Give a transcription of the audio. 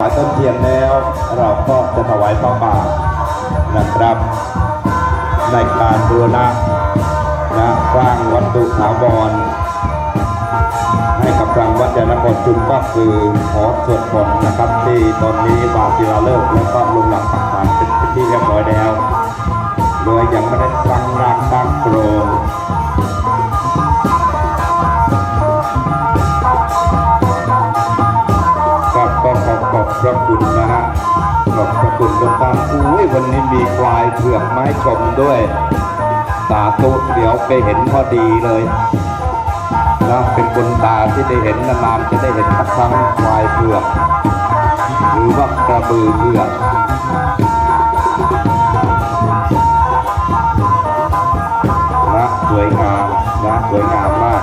ถวายต้นเทียนแล้วเราก็จะถวายพระบาทนะครับ ในการบูรณะนะสร้างวัตถุถาวรให้กับทางวัดยานครชุมก็คือหอสวดมนต์นะครับ ที่ตอนนี้บาศิลาเลิกแล้วก็ลงหลักปักฐานเป็นที่เรียบร้อยแล้วโดยยังไม่ได้ตั้งรางตั้งโครง ระคุณนะฮะขอบพระคุณทุกท่านอุ้ยวันนี้มีควายเผือกไม้ชมด้วย สาธุเดี๋ยวไปเห็นพอดีเลยนะเป็นคนตาที่ได้เห็นนานๆจะได้เห็นสักครั้งควายเผือก หรือว่ากระบือเผือกนะสวยงามนะสวยงามมาก